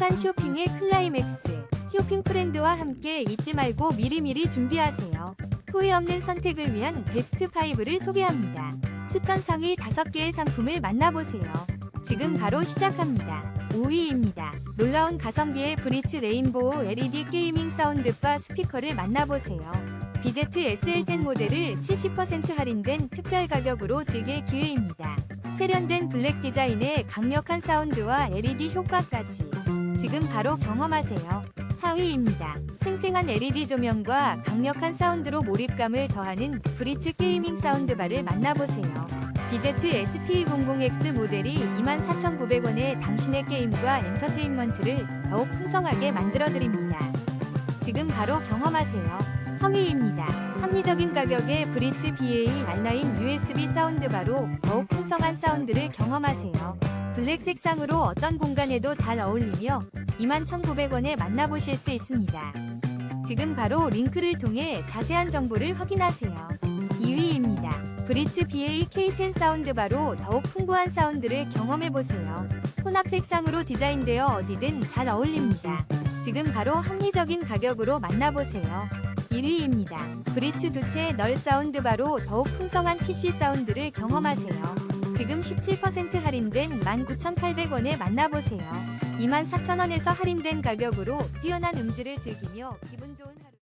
행복한 쇼핑의 클라이맥스. 쇼핑 프렌드와 함께 잊지 말고 미리미리 준비하세요. 후회 없는 선택을 위한 베스트 5를 소개합니다. 추천 상위 5개의 상품을 만나보세요. 지금 바로 시작합니다. 5위입니다. 놀라운 가성비의 브리츠 레인보우 LED 게이밍 사운드바 스피커를 만나보세요. BZ SL10 모델을 70% 할인된 특별 가격으로 즐길 기회입니다. 세련된 블랙 디자인의 강력한 사운드와 LED 효과까지 지금 바로 경험하세요. 4위입니다. 생생한 LED 조명과 강력한 사운드로 몰입감을 더하는 브리츠 게이밍 사운드바를 만나보세요. BZ SP00X 모델이 24,900원에 당신의 게임과 엔터테인먼트를 더욱 풍성하게 만들어드립니다. 지금 바로 경험하세요. 3위입니다. 합리적인 가격의 브리츠 BA 알라인 USB 사운드바로 더욱 풍성한 사운드를 경험하세요. 블랙 색상으로 어떤 공간에도 잘 어울리며 21,900원에 만나보실 수 있습니다. 지금 바로 링크를 통해 자세한 정보를 확인하세요. 2위입니다. 브리츠 BA K10 사운드바로 더욱 풍부한 사운드를 경험해보세요. 혼합 색상으로 디자인되어 어디든 잘 어울립니다. 지금 바로 합리적인 가격으로 만나보세요. 1위입니다. 브리츠 두채 널 사운드바로 더욱 풍성한 PC 사운드를 경험하세요. 지금 17% 할인된 19,800원에 만나보세요. 24,000원에서 할인된 가격으로 뛰어난 음질을 즐기며 기분 좋은 하루